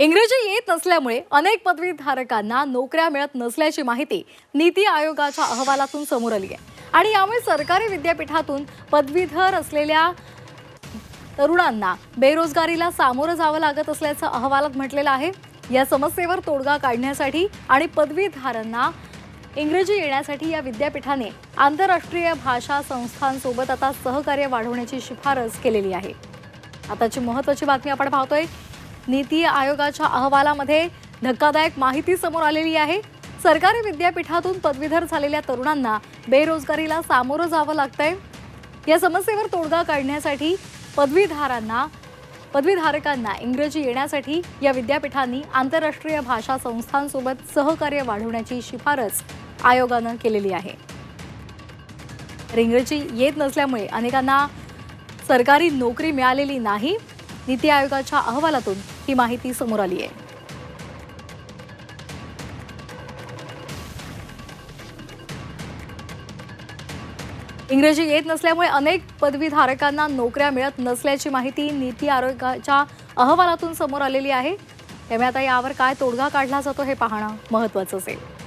इंग्रजी येत नसल्यामुळे अनेक पदवीधारकांना नोकऱ्या मिळत नसल्याची माहिती नीती आयोगाच्या अहवालातून समोर आली आहे. आणि यामुळे सरकारी विद्यापीठातून पदवीधर असलेल्या तरुणांना बेरोजगारीला सामोरं जावं लागत असल्याचं अहवालात म्हटलेलं आहे. या समस्येवर तोडगा काढण्यासाठी आणि पदवीधारांना इंग्रजी येण्यासाठी या विद्यापीठाने आंतरराष्ट्रीय भाषा संस्थांसोबत आता सहकार्य वाढवण्याची शिफारस केलेली आहे. आताची महत्त्वाची बातमी आपण पाहतोय. नीती आयोगाच्या अहवालामध्ये धक्कादायक माहिती समोर आलेली आहे. सरकारी विद्यापीठातून पदवीधर झालेल्या तरुणांना बेरोजगारीला सामोरं जावं लागतंय. या समस्येवर तोडगा काढण्यासाठी पदवीधारांना पदवीधारकांना इंग्रजी येण्यासाठी या विद्यापीठांनी आंतरराष्ट्रीय भाषा संस्थांसोबत सहकार्य वाढवण्याची शिफारस आयोगानं केलेली आहे. तर इंग्रजी येत नसल्यामुळे अनेकांना सरकारी नोकरी मिळालेली नाही. नीती आयोगाच्या अहवालातून ही माहिती समोर आली आहे. इंग्रजी येत नसल्यामुळे अनेक पदवीधारकांना नोकऱ्या मिळत नसल्याची माहिती नीती आयोगाच्या अहवालातून समोर आलेली आहे. त्यामुळे आता यावर काय तोडगा काढला जातो हे पाहणं महत्वाचं असेल.